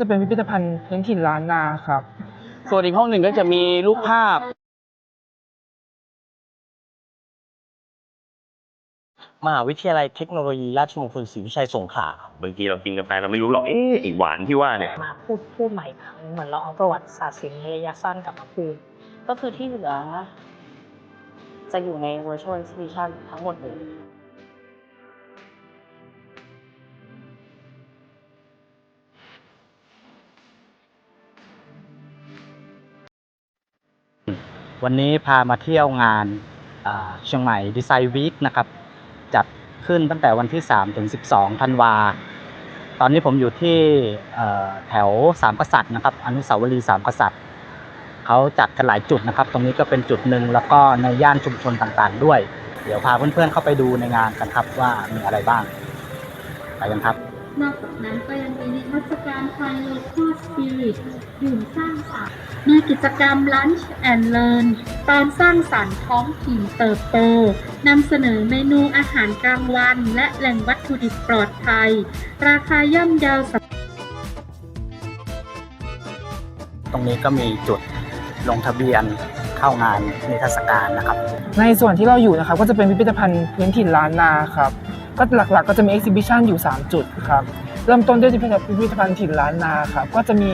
จะเป็นพิพิธภัณฑ์พื้นถิ่นล้านนาครับ ส่วนอีกห้องหนึ่งก็จะมีรูปภาพมหาวิทยาลัยเทคโนโลยีราชมงคลศรีวิชัยสงขลาบางทีเรากินกาแฟเราไม่รู้หรอก เอ๊ะไอีหวานที่ว่าเนี่ย มาพูดพูดใหม่อีกครั้งเหมือนเราเอาประวัติศาสตร์ศิลป์ในระยะสั้นกลับมาพูดก็คือที่เหลือจะอยู่ใน virtual exhibition ทั้งหมดเลย วันนี้พามาเที่ยวงานเชียงใหม่ดีไซน์วีคนะครับ จัดขึ้นตั้งแต่วันที่ 3 ถึง 12 ธันวา ตอนนี้ผมอยู่ที่แถวสามกษัตริย์นะครับ อนุสาวรีย์สามกษัตริย์ เขาจัดกันหลายจุดนะครับ ตรงนี้ก็เป็นจุดหนึ่งแล้วก็ในย่านชุมชนต่างๆ ด้วย เดี๋ยวพาเพื่อนๆเข้าไปดูในงานกันครับว่ามีอะไรบ้าง ไปกันครับ นอกจากนั้นก็ยังมีนิทรรศการ Thai Local Spirit ดื่มสร้างสรรค์มีกิจกรรม Lunch and Learn ตอนสร้างสรรค์ท้องถิ่นเติบโตนำเสนอเมนูอาหารกลางวัน และแหล่งวัตถุดิบปลอดภัย ราคาย่อมเยาวสำตรงนี้ก็มีจุดลงทะเบียนเข้างานนิทรรศการนะครับ ในส่วนที่เราอยู่นะครับ ก็จะเป็นพิพิธภัณฑ์พื้นถิ่นล้านนาครับ ก็หลักๆก็จะมี exhibition อยู่ 3 จุดครับเริ่มต้นด้วยพิพิธภัณฑ์ถิ่นล้านนาครับก็จะมี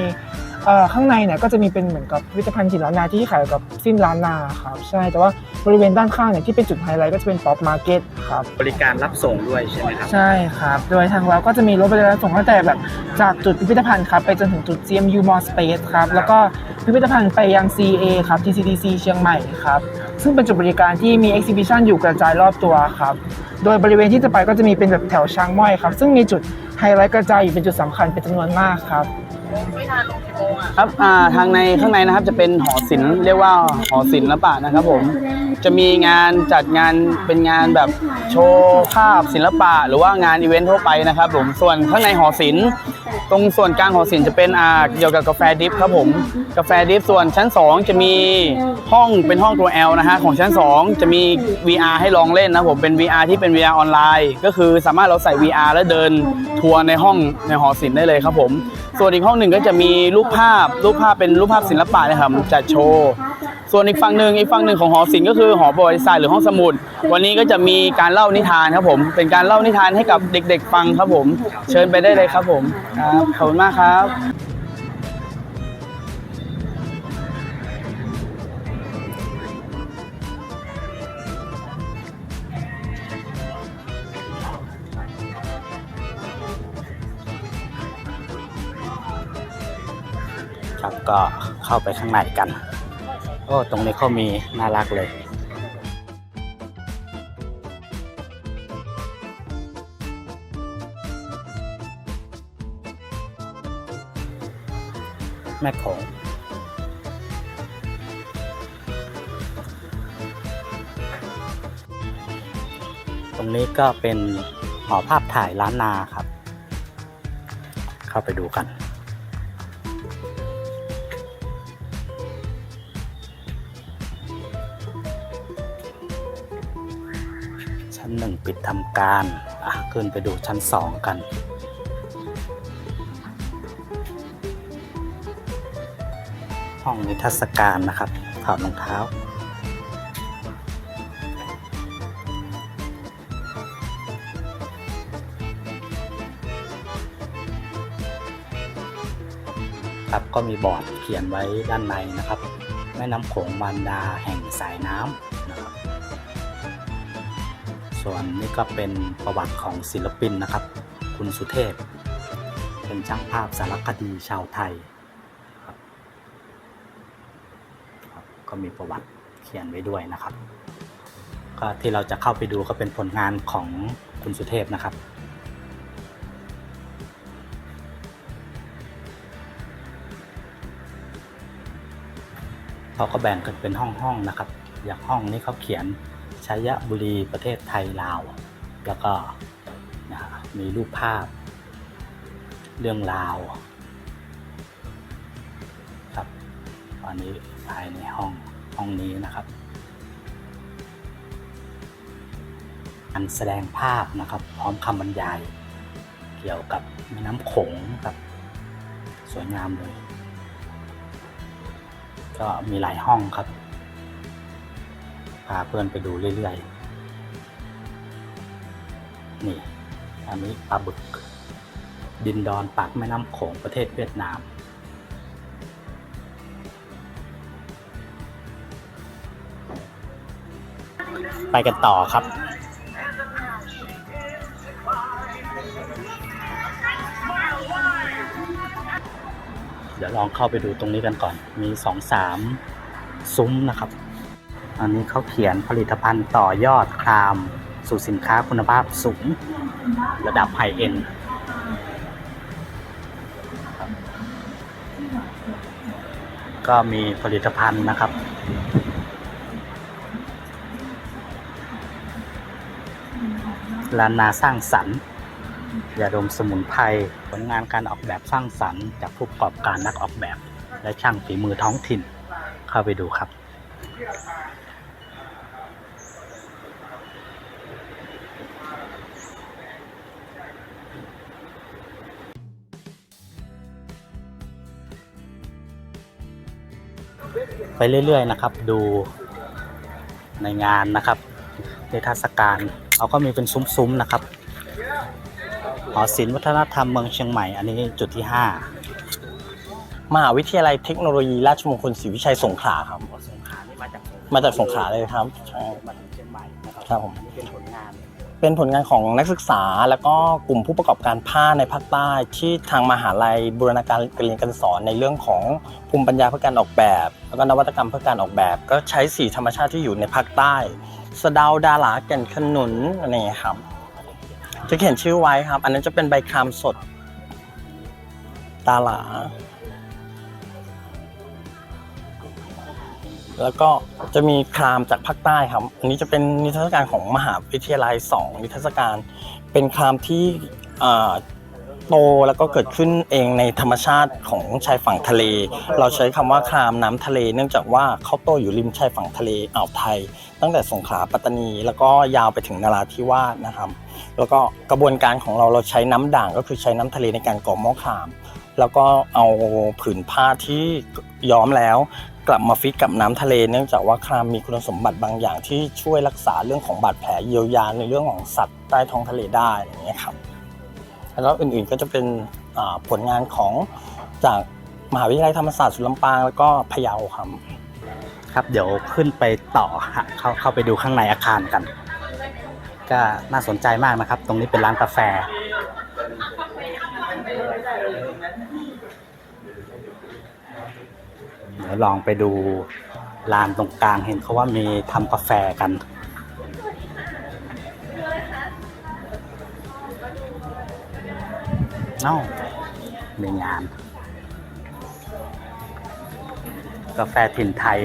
เอ่อข้างในเนี่ยก็จะมีเป็นเหมือนกับพิพิธภัณฑ์ถิ่นล้านนาที่ขายกับสิ้นล้านนาครับใช่แต่ว่าบริเวณด้านข้างเนี่ยที่เป็นจุดไฮไลท์ก็จะเป็นป๊อปมาร์เก็ตครับบริการรับส่งด้วยใช่ไหมครับ ใช่ครับ โดยทางเราก็จะมีรถบริการส่งตั้งแต่แบบจากจุดพิพิธภัณฑ์ครับไปจนถึงจุด CMU Mall Space ครับแล้วก็พิพิธภัณฑ์ไปยัง CA ครับ TCDC เชียงใหม่ครับ ซึ่งเป็นจุดบริการที่มีเอ็กซิบิชันอยู่กระจายรอบตัวครับ โดยบริเวณที่จะไปก็จะมีเป็นแบบแถวช้างม้อยครับ ซึ่งมีจุดไฮไลท์กระจายอยู่เป็นจุดสำคัญเป็นจำนวนมากครับ ครับอ่าทางในข้างในนะครับจะเป็นหอศิลป์เรียกว่าหอศิลปะนะครับผมจะมีงานจัดงานเป็นงานแบบโชว์ภาพศิลปะ หรือว่างานอีเวนต์ทั่วไปนะครับผมส่วนข้างในหอศิลป์ตรงส่วนกลางหอศิลป์จะเป็นอ่าเกี่ยวกับกาแฟดริฟครับผมกาแฟดริฟส่วนชั้น 2 จะมีห้องเป็นห้องตัว L นะฮะของชั้น 2 จะมี VR ให้ลองเล่นนะผมเป็น VR ที่เป็น VR ออนไลน์ก็คือสามารถเราใส่ VR แล้วเดินทัวร์ในห้องในหอศิลป์ได้เลยครับผม ส่วนอีกห้องหนึ่งก็จะมีรูปภาพรูปภาพเป็นรูปภาพศิลปะนะครับจัดโชว์ส่วนอีกฝั่งหนึ่งอีกฝั่งหนึ่งของหอศิลป์ก็คือหอประวัติศาสตร์หรือห้องสมุด วันนี้ก็จะมีการเล่านิทานครับผม เป็นการเล่านิทานให้กับเด็กๆฟังครับผม เชิญไปได้เลยครับผมครับขอบคุณมากครับ ครับ ก็เข้าไปข้างในกัน โอ้ตรงนี้เขามีน่ารักเลยแม่โขงตรงนี้ก็เป็นหอภาพถ่ายล้านนาครับ เข้าไปดูกัน หนึ่งปิดทำการอะขึ้นไปดูชั้นสองกัน ห้องนิทรรศการนะครับถอดรองเท้าครับก็มีบอร์ดเขียนไว้ด้านในนะครับ แม่น้ำโขงมารดาแห่งสายน้ำ ส่วนนี้ก็เป็นประวัติของศิลปินนะครับ คุณสุเทพ เป็นช่างภาพสารคดีชาวไทยครับก็มีประวัติเขียนไว้ด้วยนะครับ ก็ที่เราจะเข้าไปดูก็เป็นผลงานของคุณสุเทพนะครับเขาก็แบ่งกันเป็นห้องๆนะครับ อย่างห้องนี้เขาเขียน ชัยบุรีประเทศไทยลาว แล้วก็นะมีรูปภาพ เรื่องราวครับอันนี้ภายในห้องห้องนี้นะครับอันแสดงภาพนะครับ พร้อมคำบรรยาย เกี่ยวกับแม่น้ำโขงครับสวยงามเลย ก็มีหลายห้องครับ พาเพื่อนไปดูเรื่อยๆ นี่ อันนี้ปลาบึก ดินดอนปากแม่น้ำโขงประเทศเวียดนาม ไปกันต่อครับเดี๋ยวลองเข้าไปดูตรงนี้กันก่อน มีสองสามซุ้มนะครับ อันนี้เขาเขียนผลิตภัณฑ์ต่อยอดครามสู่สินค้าคุณภาพสูง ระดับไฮเอ็นก็มีผลิตภัณฑ์นะครับลานนาสร้างสรรค์ยาดมสมุนไพรผลงานการออกแบบสร้างสรรค์ จากผู้ประกอบการนักออกแบบ และช่างฝีมือท้องถิ่น เข้าไปดูครับ ไปเรื่อย ๆ นะครับ ดูในงานนะครับในเทรรศกาลเขาก็มีเป็นซุ้มๆนะครับหอศิลป์วัฒนธรรมเมืองเชียงใหม่ อันนี้จุดที่ 5 มหาวิทยาลัยเทคโนโลยีราชมงคลศรีวิชัยสงขลาครับ สงขลานี่มาจากมาจากสงขลาเลยครับใช่มาถึงเชียงใหม่นะครับครับผมอันนี้ เป็นผลงานของนักศึกษา แล้วก็กลุ่มผู้ประกอบการผ้าในภาคใต้ ที่ทางมหาลัยบูรณาการการเรียนการสอนในเรื่องของภูมิปัญญาเพื่อการออกแบบ แล้วก็นวัตกรรมเพื่อการออกแบบ ก็ใช้สีธรรมชาติที่อยู่ในภาคใต้ สะดาวดาหลาแก่นขนุนอะไรอย่างนี้ครับจะเขียนชื่อไว้ครับ อันนั้นจะเป็นใบครามสดดาหลา แล้วก็จะมีครามจากภาคใต้ครับ อันนี้จะเป็นนิทรรศการของมหาวิทยาลัยสองนิทรรศการ เป็นครามที่โตแล้วก็เกิดขึ้นเองในธรรมชาติของชายฝั่งทะเล เราใช้คำว่าครามน้ำทะเล เนื่องจากว่าเขาโตอยู่ริมชายฝั่งทะเลอ่าวไทย ตั้งแต่สงขลาปัตตานี แล้วก็ยาวไปถึงนราธิวาสนะครับ แล้วก็กระบวนการของเราเราใช้น้ำด่างก็คือใช้น้ำทะเลในการก่อหม้อคราม แล้วก็เอาผืนผ้าที่ย้อมแล้ว กลับมาฟิตกับน้ำทะเลเนื่องจากว่าครามมีคุณสมบัติบางอย่างที่ช่วยรักษาเรื่องของบาดแผลเยียวยาในเรื่องของสัตว์ใต้ท้องทะเลได้อย่างเงี้ยครับแล้วอื่นๆก็จะเป็นผลงานของจากมหาวิทยาลัยธรรมศาสตร์สุลำปางแล้วก็พะเยาครับครับเดี๋ยวขึ้นไปต่อฮะเข้าเข้าไปดูข้างในอาคารกัน ก็น่าสนใจมากนะครับ ตรงนี้เป็นร้านกาแฟ ดี๋ยวลองไปดูลานตรงกลางเห็นเขาว่ามีทำกาแฟกัน เอ้าในงาน กาแฟถิ่นไทย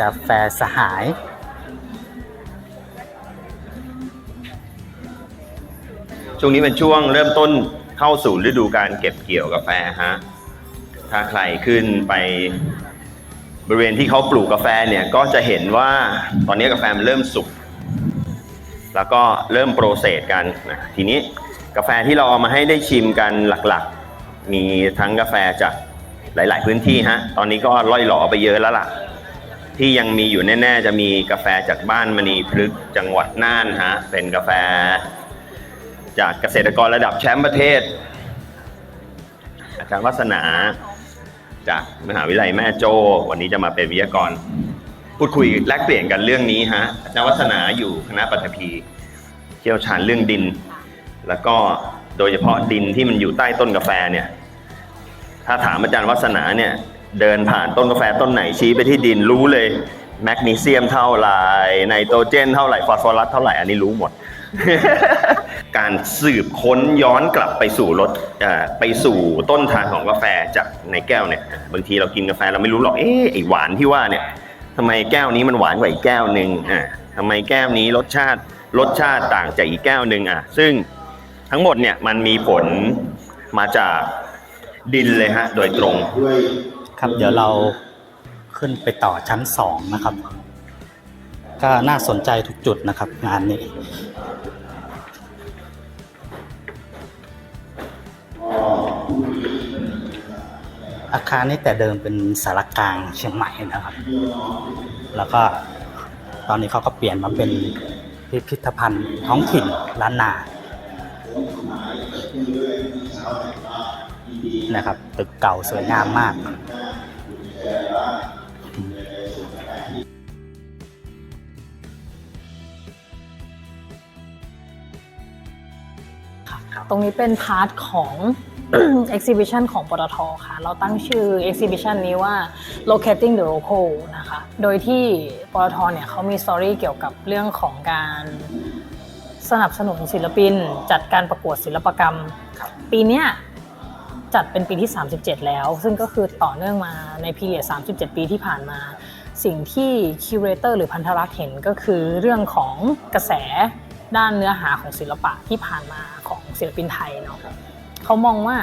กาแฟสหาย ช่วงนี้เป็นช่วงเริ่มต้น เข้าสู่ฤดูการเก็บเกี่ยวกาแฟฮะถ้าใครขึ้นไปบริเวณที่เขาปลูกกาแฟเนี่ยก็จะเห็นว่าตอนนี้กาแฟมันเริ่มสุกแล้วก็เริ่มโปรเซสกันนะทีนี้กาแฟที่เราเอามาให้ได้ชิมกันหลักๆ มีทั้งกาแฟจากหลาย ๆ พื้นที่ฮะตอนนี้ก็ล่อยหล่อไปเยอะแล้วล่ะ ที่ยังมีอยู่แน่ ๆ จะมีกาแฟจากบ้านมณีพฤกษ์จังหวัดน่านฮะเป็นกาแฟ จากเกษตรกรระดับแชมป์ประเทศ อาจารย์วัฒนา จากมหาวิทยาลัยแม่โจ้วันนี้จะมาเป็นวิทยากร พูดคุยแลกเปลี่ยนกันเรื่องนี้ฮะอาจารย์วัฒนาอยู่คณะปัตภีเชี่ยวชาญเรื่องดิน แล้วก็โดยเฉพาะดินที่มันอยู่ใต้ต้นกาแฟเนี่ย ถ้าถามอาจารย์วัฒนาเนี่ย เดินผ่านต้นกาแฟต้นไหนชี้ไปที่ดินรู้เลยแมกนีเซียมเท่าไหร่ไนโตรเจนเท่าไหร่ฟอสฟอรัสเท่าไหร่อันนี้รู้หมด การสืบค้นย้อนกลับไปสู่รสไปสู่ต้นทางของกาแฟจากในแก้วเนี่ยบางทีเรากินกาแฟเราไม่รู้หรอกเอ๊ะไอหวานที่ว่าเนี่ยทำไมแก้วนี้มันหวานกว่าอีกแก้วหนึ่งอ่าทำไมแก้วนี้รสชาติรสชาติต่างจากอีกแก้วหนึ่งอะซึ่งทั้งหมดเนี่ยมันมีผลมาจากดินเลยฮะ โดยตรง ครับเดี๋ยวเราขึ้นไปต่อชั้นสองนะครับ ก็น่าสนใจทุกจุดนะครับ งานนี้ อาคารนี้แต่เดิมเป็นสารกลางเชียงใหม่นะครับ แล้วก็ตอนนี้เขาก็เปลี่ยนมาเป็นพิพิธภัณฑ์ท้องถิ่นล้านนานะครับ ตึกเก่าสวยงามมากตรงนี้เป็นพาร์ทของ exhibition ของปตทค่ะ เราตั้งชื่อ exhibition นี้ว่า locating the local นะคะ โดยที่ปตทเนี่ยเขามีสตอรี่เกี่ยวกับเรื่องของการสนับสนุนศิลปิน จัดการประกวดศิลปกรรม ปีนี้จัดเป็นปีที่ 37 แล้ว ซึ่งก็คือต่อเนื่องมาในพีเรียด37 ปีที่ผ่านมา สิ่งที่คิวเรเตอร์หรือพันธรักษ์เห็นก็คือเรื่องของกระแสด้านเนื้อหาของศิลปะที่ผ่านมาของศิลปินไทยเนาะ เขามองว่า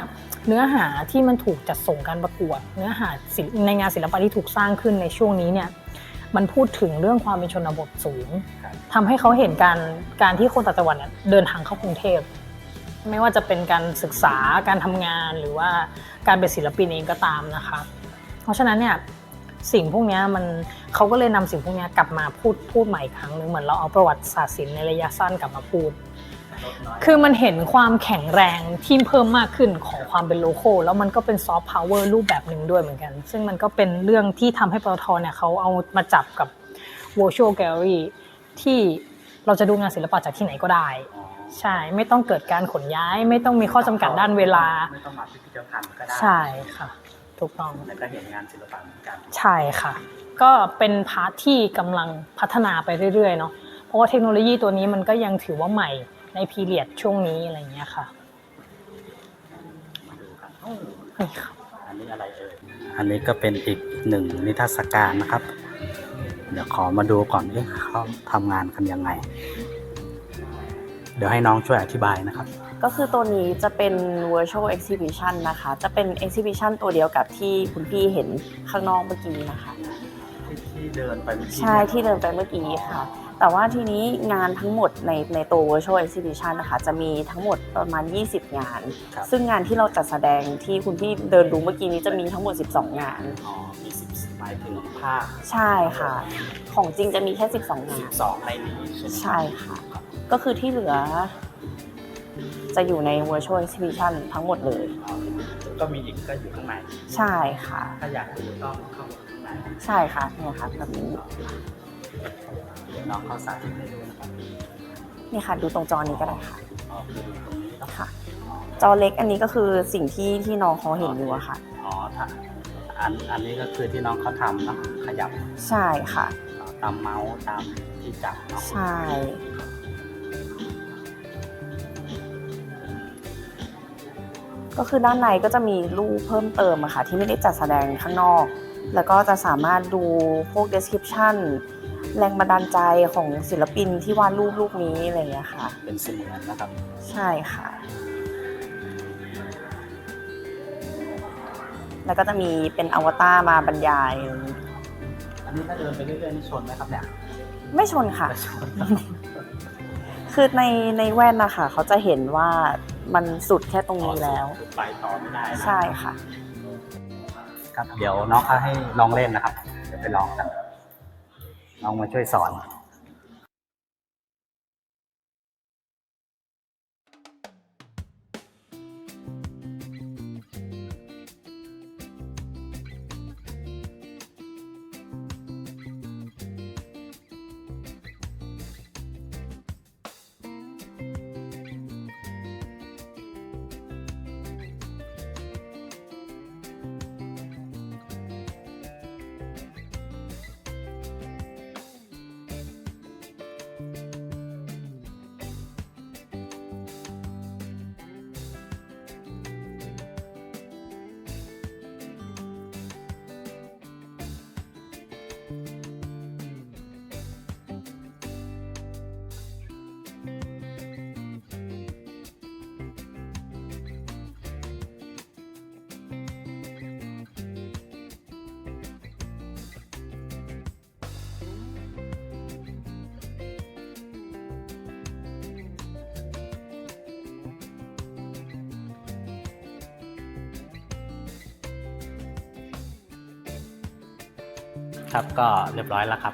เนื้อหาที่มันถูกจัดส่งการประกวด เนื้อหาศิลป์ในงานศิลปะที่ถูกสร้างขึ้นในช่วงนี้เนี่ยมันพูดถึงเรื่องความเป็นชนบทสูงทำให้เขาเห็นการการที่คนต่างจังหวัดเนี่ยเดินทางเข้ากรุงเทพไม่ว่าจะเป็นการศึกษาการทำงานหรือว่าการเป็นศิลปินเองก็ตามนะคะ เพราะฉะนั้นเนี่ยสิ่งพวกเนี้ยมันเขาก็เลยนำสิ่งพวกเนี้ยกลับมาพูดพูดใหม่อีกครั้งหนึงเหมือนเราเอาประวัติศาสตร์ศิลป์ในระยะสั้นกลับมาพูด คือมันเห็นความแข็งแรงที่เพิ่มมากขึ้นของความเป็นโลโก้แล้วมันก็เป็นซอฟต์พาวเวอร์รูปแบบหนึ่งด้วยเหมือนกัน ซึ่งมันก็เป็นเรื่องที่ทำให้ปตทเนี่ยเขาเอามาจับกับ virtual gallery ที่เราจะดูงานศิลปะจากที่ไหนก็ได้ ใช่ไม่ต้องเกิดการขนย้าย ไม่ต้องมีข้อจำกัดด้านเวลา ไม่ต้องมาพิพิธภัณฑ์ก็ได้ใช่ค่ะ ถูกต้องแล้วก็เห็นงานศิลปะเหมือนกันใช่ค่ะ ก็เป็นพาร์ทที่กำลังพัฒนาไปเรื่อยๆเนาะเพราะว่าเทคโนโลยีตัวนี้มันก็ยังถือว่าใหม่ ในพีเรียดช่วงนี้อะไรอย่างเงี้ยค่ะนี่ค่ะอันนี้อะไรเอ่ยอันนี้ก็เป็นอีกหนึ่งนิทรรศการนะครับ เดี๋ยวขอมาดูก่อนว่าเขาทำงานกันยังไง เดี๋ยวให้น้องช่วยอธิบายนะครับ ก็คือตัวนี้จะเป็น virtual exhibition นะคะ จะเป็น exhibition ตัวเดียวกับที่คุณพี่เห็นข้างนอกเมื่อกี้นะคะ ที่เดินไปเมื่อกี้ใช่ที่เดินไปเมื่อกี้ค่ะ แต่ว่าทีนี้งานทั้งหมดในในตัว virtual exhibition นะคะจะมีทั้งหมดประมาณ 20 งาน ครับ ซึ่งงานที่เราจัดแสดงที่คุณพี่เดินดูเมื่อกี้นี้จะมีทั้งหมด 12 งาน อ๋อมีสิบหมายถึงภาคใช่ค่ะ ของจริงจะมีแค่ 12 งานสองในนี้ใช่ไหมใช่ค่ะ ก็คือที่เหลือ จะอยู่ใน virtual exhibition ทั้งหมดเลย อ๋อก็มีอีกก็อยู่ข้างในใช่ค่ะ ถ้าอยากดูต้องเข้าไปข้างใน ใช่ค่ะเนี่ยค่ะแบบนี้ เดี๋ยวน้องเขาสาธิตให้ดูนะครับนี่ค่ะ ดูตรงจอนี้ก็ได้ค่ะ อ๋อคือดูตรงนี้เนาะค่ะ จอเล็กอันนี้ก็คือสิ่งที่ที่น้องเขาเห็นอยู่อะค่ะ อ๋อถ้าอันอันนี้ก็คือที่น้องเขาทำเนาะขยับใช่ค่ะ ตามเมาส์ตามที่จับเนาะใช่ ก็คือด้านในก็จะมีรูปเพิ่มเติมอะค่ะ ที่ไม่ได้จัดแสดงข้างนอก แล้วก็จะสามารถดูพวก description แรงบันดาลใจของศิลปินที่วาดรูปรูปนี้อะไรอย่างเงี้ยค่ะ เป็นเสมือนนะครับ ใช่ค่ะ แล้วก็จะมีเป็นอวตารมาบรรยายอะไรอย่างงี้อันนี้ถ้าเดินไปเรื่อยๆนี่ชนไหมครับเนี่ยไม่ชนค่ะ ไม่ชนคือในในแว่นนะคะเขาจะเห็นว่ามันสุดแค่ตรงนี้แล้ว คือไปต่อไม่ได้นะใช่ค่ะ ครับ เดี๋ยวน้องเขาให้ลองเล่นนะครับ เดี๋ยวไปลองกัน น้องมาช่วยสอน ครับก็เรียบร้อยแล้วครับ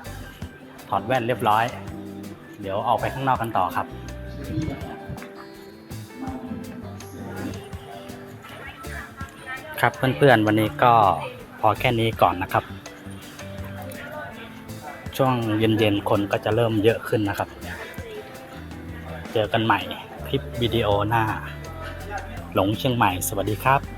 ถอดแว่นเรียบร้อย เดี๋ยวออกไปข้างนอกกันต่อครับครับเพื่อนๆวันนี้ก็พอแค่นี้ก่อนนะครับ ช่วงเย็นๆคนก็จะเริ่มเยอะขึ้นนะครับ เจอกันใหม่คลิปวิดีโอหน้า หลงเชียงใหม่สวัสดีครับ